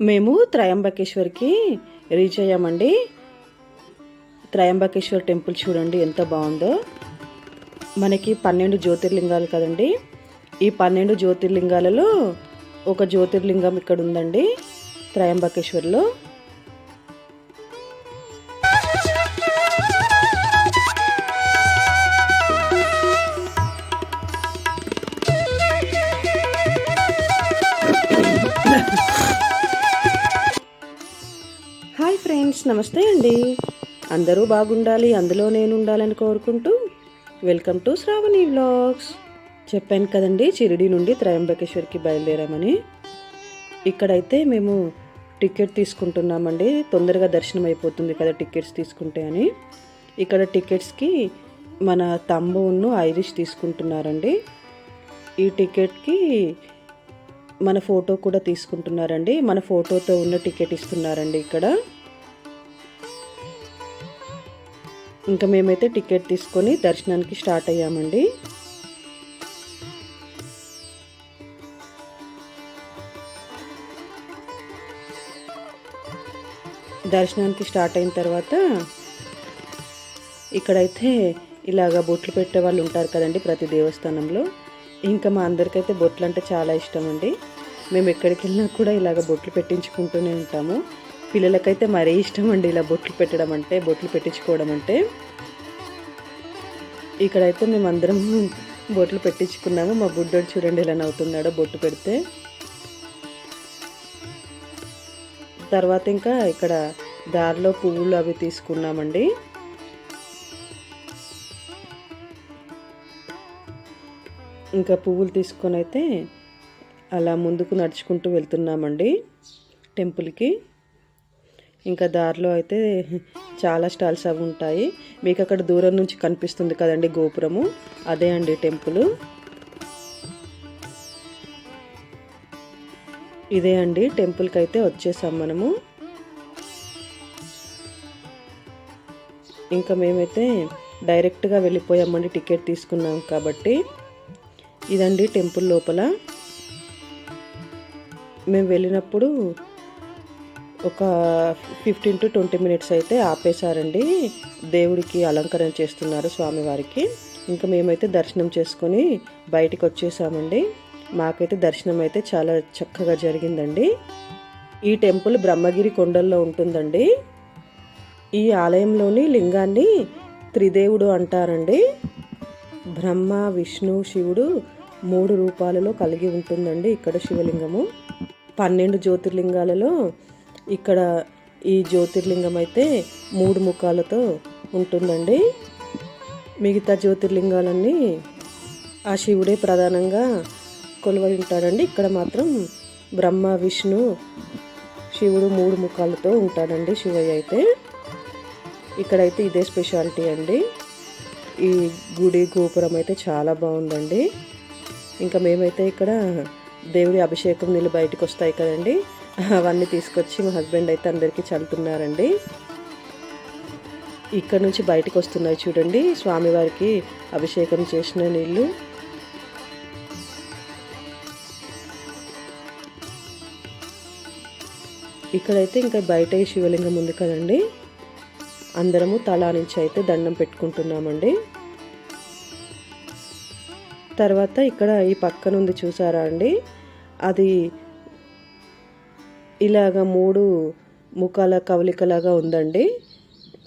మేము త్రయంబకేశ్వర్కి రీచ్ అయ్యామండి. త్రయంబకేశ్వర్ టెంపుల్ చూడండి ఎంత బాగుందో. మనకి పన్నెండు జ్యోతిర్లింగాలు కదండి. ఈ పన్నెండు జ్యోతిర్లింగాలలో ఒక జ్యోతిర్లింగం ఇక్కడ ఉందండి త్రయంబకేశ్వర్లో. నమస్తే అండి. అందరూ బాగుండాలి అందులో నేను ఉండాలని కోరుకుంటూ వెల్కమ్ టు శ్రావణి వ్లాగ్స్. చెప్పాను కదండి చిరిడి నుండి త్రయంబకేశ్వర్కి బయలుదేరామని. ఇక్కడైతే మేము టికెట్ తీసుకుంటున్నామండి. తొందరగా దర్శనం అయిపోతుంది కదా టికెట్స్ తీసుకుంటే అని. ఇక్కడ టికెట్స్కి మన తమ్మును ఐరిష్ తీసుకుంటున్నారండి. ఈ టికెట్కి మన ఫోటో కూడా తీసుకుంటున్నారండి. మన ఫోటోతో ఉన్న టికెట్ ఇస్తున్నారండి ఇక్కడ. ఇంకా మేమైతే టికెట్ తీసుకొని దర్శనానికి స్టార్ట్ అయ్యామండి. దర్శనానికి స్టార్ట్ అయిన తర్వాత ఇక్కడైతే ఇలాగ బొట్లు పెట్టే వాళ్ళు ఉంటారు కదండి ప్రతి దేవస్థానంలో. ఇంకా మా అందరికైతే బొట్లు అంటే చాలా ఇష్టం అండి మేము ఎక్కడికి వెళ్ళినా కూడా ఇలాగ బొట్లు పెట్టించుకుంటూనే ఉంటాము. పిల్లలకైతే మరీ ఇష్టం అండి ఇలా బొట్లు పెట్టడం అంటే బొట్లు పెట్టించుకోవడం అంటే. ఇక్కడైతే మేము అందరం బొట్లు పెట్టించుకున్నాము. మా బుడ్డోడు చూడండి ఎలా నవ్వుతున్నాడో బొట్టు పెడితే. తర్వాత ఇంకా ఇక్కడ దారిలో పువ్వులు అవి తీసుకున్నామండి. ఇంకా పువ్వులు తీసుకొని అయితే అలా ముందుకు నడుచుకుంటూ వెళ్తున్నామండి టెంపుల్కి. ఇంకా దారిలో అయితే చాలా స్టాల్స్ అవి ఉంటాయి. మీకు అక్కడ దూరం నుంచి కనిపిస్తుంది కదండి గోపురము. అదే అండి టెంపుల్. ఇదే అండి టెంపుల్కి అయితే వచ్చేసాం మనము. ఇంకా మేమైతే డైరెక్ట్గా వెళ్ళిపోయామండి టికెట్ తీసుకున్నాం కాబట్టి. ఇదండి టెంపుల్ లోపల. మేము వెళ్ళినప్పుడు ఒక ఫిఫ్టీన్ టు ట్వంటీ మినిట్స్ అయితే ఆపేశారండి. దేవుడికి అలంకరణ చేస్తున్నారు స్వామివారికి. ఇంకా మేమైతే దర్శనం చేసుకొని బయటికి వచ్చేసామండి. మాకైతే దర్శనం అయితే చాలా చక్కగా జరిగిందండి. ఈ టెంపుల్ బ్రహ్మగిరి కొండల్లో ఉంటుందండి. ఈ ఆలయంలోని లింగాన్ని త్రిదేవుడు అంటారండి. బ్రహ్మ విష్ణు శివుడు మూడు రూపాలలో కలిగి ఉంటుందండి ఇక్కడ శివలింగము. పన్నెండు జ్యోతిర్లింగాలలో ఇక్కడ ఈ జ్యోతిర్లింగం అయితే మూడు ముఖాలతో ఉంటుందండి. మిగతా జ్యోతిర్లింగాలన్నీ ఆ శివుడే ప్రధానంగా కొలువై ఉంటాడండి. ఇక్కడ మాత్రం బ్రహ్మ విష్ణు శివుడు మూడు ముఖాలతో ఉంటాడండి శివయ్య అయితే. ఇక్కడైతే ఇదే స్పెషాలిటీ అండి. ఈ గుడి గోపురం అయితే చాలా బాగుందండి. ఇంకా మేమైతే ఇక్కడ దేవుడి అభిషేకం నీళ్ళు బయటకు వస్తాయి కదండి. అవన్నీ తీసుకొచ్చి మా హస్బెండ్ అయితే అందరికీ చల్లుతున్నారండి. ఇక్కడ నుంచి బయటకు వస్తున్నాయి చూడండి. స్వామివారికి అభిషేకం చేసిన నీళ్ళు. ఇక్కడైతే ఇంకా బయట శివలింగం ఉంది కదండి. అందరము తలా నుంచి అయితే దండం పెట్టుకుంటున్నామండి. తర్వాత ఇక్కడ ఈ పక్కన ఉంది చూసారా అండి? అది ఇలాగ మూడు ముఖాల కవలికలాగా ఉందండి.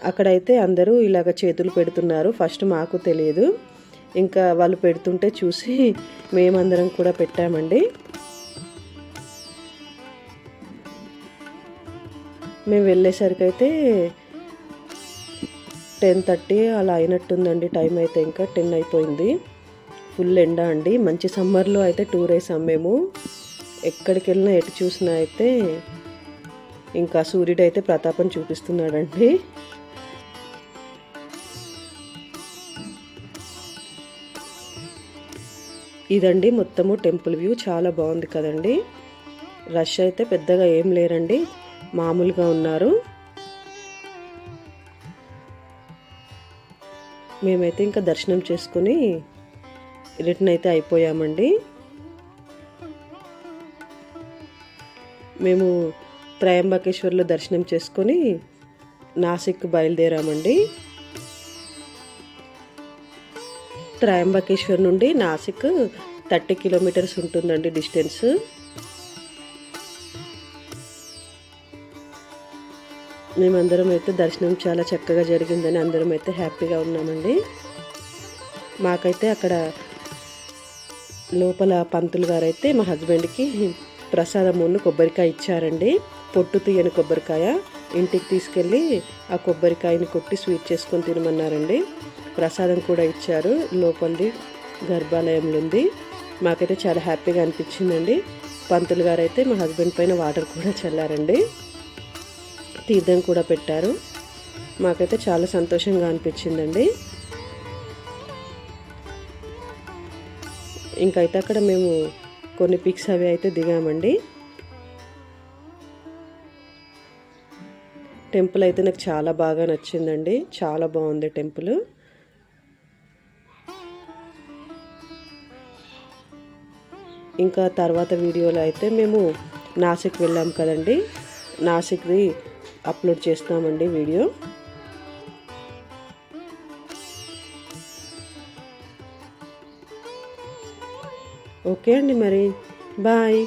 అక్కడైతే అందరూ ఇలాగ చేతులు పెడుతున్నారు. ఫస్ట్ మాకు తెలియదు ఇంకా వాళ్ళు పెడుతుంటే చూసి మేమందరం కూడా పెట్టామండి. మేము వెళ్ళేసరికి అయితే టెన్ థర్టీ అలా అయినట్టుందండి. టైం అయితే ఇంకా టెన్ అయిపోయింది. ఫుల్ ఎండ అండి. మంచి సమ్మర్లో అయితే టూర్ వేసాం మేము. ఎక్కడికి వెళ్ళినా ఎటు చూసినా అయితే ఇంకా సూర్యుడు అయితే ప్రతాపం చూపిస్తున్నాడండి. ఇదండి మొత్తము టెంపుల్ వ్యూ. చాలా బాగుంది కదండి. రష్ అయితే పెద్దగా ఏం లేరండి. మామూలుగా ఉన్నారు. మేమైతే ఇంకా దర్శనం చేసుకుని రిటర్న్ అయితే అయిపోయామండి. మేము త్రయంబకేశ్వర్లో దర్శనం చేసుకొని నాసిక్ బయలుదేరామండి. త్రయంబకేశ్వర్ నుండి నాసిక్ థర్టీ కిలోమీటర్స్ ఉంటుందండి డిస్టెన్స్. మేమందరం అయితే దర్శనం చాలా చక్కగా జరిగిందని అందరం అయితే హ్యాపీగా ఉన్నామండి. మాకైతే అక్కడ లోపల పంతులు గారు అయితే మా హస్బెండ్కి ప్రసాదం కొబ్బరికాయ ఇచ్చారండి. పొట్టు తీయని కొబ్బరికాయ. ఇంటికి తీసుకెళ్ళి ఆ కొబ్బరికాయని కొట్టి స్వీట్ చేసుకొని తినమన్నారండి. ప్రసాదం కూడా ఇచ్చారు. లోపలిది గర్భాలయంలో ఉంది మాకైతే చాలా హ్యాపీగా అనిపించిందండి. పంతులు గారు అయితే మా హస్బెండ్ పైన వాటర్ కూడా చల్లారండి. తీర్థం కూడా పెట్టారు. మాకైతే చాలా సంతోషంగా అనిపించిందండి. ఇంకైతే అక్కడ మేము కొన్ని పిక్స్ అవి అయితే దిగామండి. టెంపుల్ అయితే నాకు చాలా బాగా నచ్చిందండి. చాలా బాగుంది టెంపుల్. ఇంకా తర్వాత వీడియోలో అయితే మేము నాసిక్ వెళ్ళాం కదండి. నాసిక్ది అప్లోడ్ చేస్తామండి వీడియో. ఓకే అండి మరి. బాయ్.